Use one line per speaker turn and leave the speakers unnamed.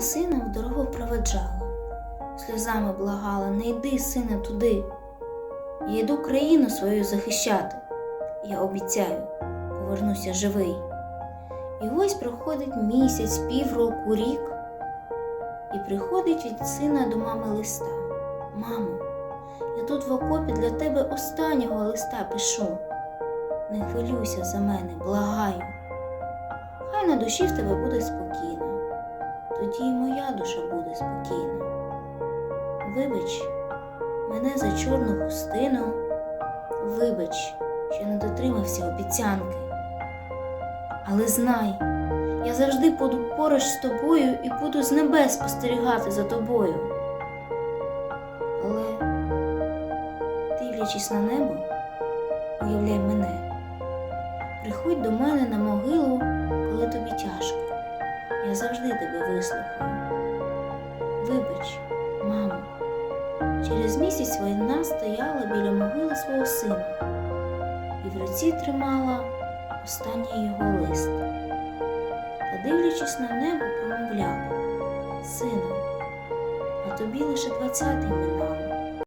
Сина в дорогу проведжала, сльозами благала, не йди, сина, туди. Я йду країну свою захищати. Я обіцяю, повернуся живий. І ось проходить місяць, півроку, рік, і приходить від сина до мами листа. Мамо, я тут в окопі для тебе останнього листа пишу. Не хвилюйся за мене, благаю. Хай на душі в тебе буде спокійно, тоді і моя душа буде спокійна. Вибач мене за чорну хустину, вибач, що не дотримався обіцянки. Але знай, я завжди буду поруч з тобою і буду з небес спостерігати за тобою. Але, дивлячись на небо, уявляй мене. Приходь до мене на могилу, завжди тебе вислухаю. Вибач, мамо, через місяць вона стояла біля могили свого сина і в руці тримала останній його лист. Та, дивлячись на небо, промовляла Сину, а тобі лише двадцятий минало.